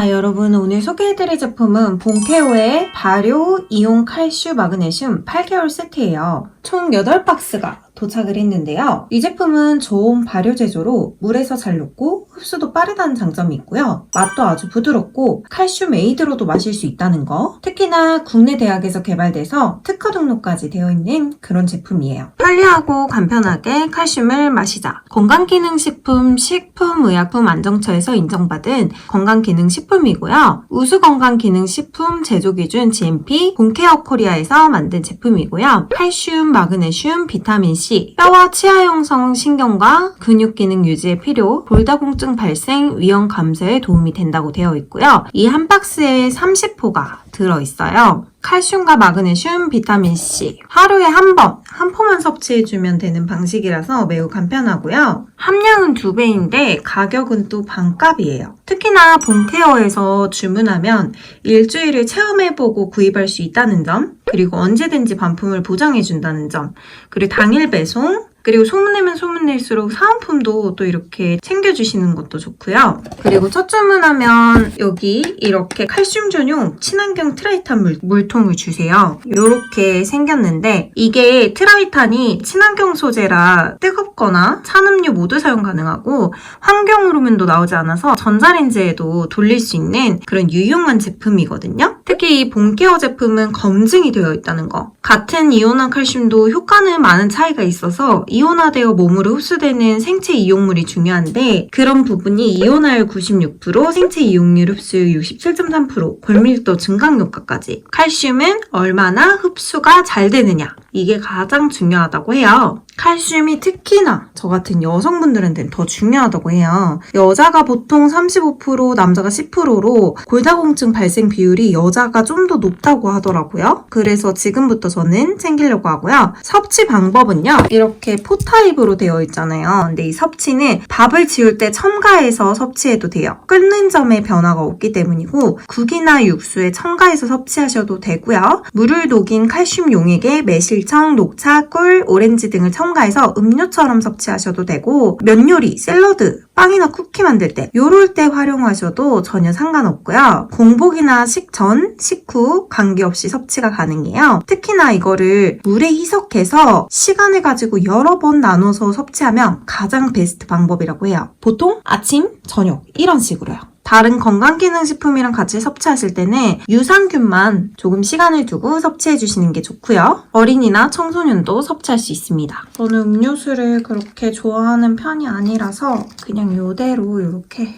자, 여러분 오늘 소개해드릴 제품은 본케오의 발효 이온 칼슘 마그네슘 8개월 세트예요. 총 8박스가 도착을 했는데요. 이 제품은 저온 발효 제조로 물에서 잘 녹고 흡수도 빠르다는 장점이 있고요. 맛도 아주 부드럽고 칼슘 에이드로도 마실 수 있다는 거. 특히나 국내 대학에서 개발돼서 특허 등록까지 되어 있는 그런 제품이에요. 편리하고 간편하게 칼슘을 마시자. 건강기능식품 식품의약품 안정처에서 인정받은 건강기능식품이고요. 우수건강기능식품 제조기준 GMP 본케어 코리아에서 만든 제품이고요. 칼슘, 마그네슘, 비타민C, 뼈와 치아 형성 신경과 근육 기능 유지에 필요, 골다공증 발생 위험 감소에 도움이 된다고 되어 있고요. 이 한 박스에 30포가 들어있어요. 칼슘과 마그네슘, 비타민C 하루에 한 번, 한 포만 섭취해주면 되는 방식이라서 매우 간편하고요. 함량은 두 배인데 가격은 또 반값이에요. 특히나 본케어에서 주문하면 일주일을 체험해보고 구입할 수 있다는 점, 그리고 언제든지 반품을 보장해준다는 점, 그리고 당일 배송, 그리고 소문내면 소문낼수록 사은품도 또 이렇게 챙겨주시는 것도 좋고요. 그리고 첫 주문하면 여기 이렇게 칼슘 전용 친환경 트라이탄 물, 물통을 주세요. 이렇게 생겼는데 이게 트라이탄이 친환경 소재라 뜨겁거나 찬음료 모두 사용 가능하고 환경 호르몬도 나오지 않아서 전자레인지에도 돌릴 수 있는 그런 유용한 제품이거든요. 특히 이 본케어 제품은 검증이 되어 있다는 거. 같은 이온화 칼슘도 효과는 많은 차이가 있어서 이온화되어 몸으로 흡수되는 생체 이용물이 중요한데 그런 부분이 이온화율 96%, 생체 이용률 흡수율 67.3%, 골밀도 증강 효과까지. 칼슘은 얼마나 흡수가 잘 되느냐. 이게 가장 중요하다고 해요. 칼슘이 특히나 저 같은 여성분들한테는 더 중요하다고 해요. 여자가 보통 35%, 남자가 10%로 골다공증 발생 비율이 여자가 좀 더 높다고 하더라고요. 그래서 지금부터 저는 챙기려고 하고요. 섭취 방법은요. 이렇게 포타입으로 되어 있잖아요. 근데 이 섭취는 밥을 지울 때 첨가해서 섭취해도 돼요. 끓는 점에 변화가 없기 때문이고 국이나 육수에 첨가해서 섭취하셔도 되고요. 물을 녹인 칼슘 용액에 매실청, 녹차, 꿀, 오렌지 등을 첨가해서 음료처럼 섭취하셔도 되고 면 요리, 샐러드, 빵이나 쿠키 만들 때 요럴 때 활용하셔도 전혀 상관없고요. 공복이나 식전, 식후 관계없이 섭취가 가능해요. 특히나 이거를 물에 희석해서 시간을 가지고 여러 번 나눠서 섭취하면 가장 베스트 방법이라고 해요. 보통 아침, 저녁 이런 식으로요. 다른 건강기능식품이랑 같이 섭취하실 때는 유산균만 조금 시간을 두고 섭취해 주시는 게 좋고요. 어린이나 청소년도 섭취할 수 있습니다. 저는 음료수를 그렇게 좋아하는 편이 아니라서 그냥 이대로 이렇게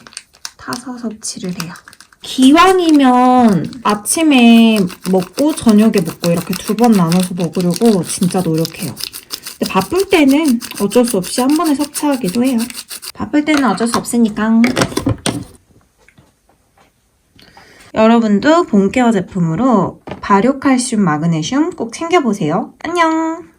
타서 섭취를 해요. 기왕이면 아침에 먹고 저녁에 먹고 이렇게 두 번 나눠서 먹으려고 진짜 노력해요. 근데 바쁠 때는 어쩔 수 없이 한 번에 섭취하기도 해요. 바쁠 때는 어쩔 수 없으니까. 여러분도 본케어 제품으로 발효칼슘 마그네슘 꼭 챙겨보세요. 안녕!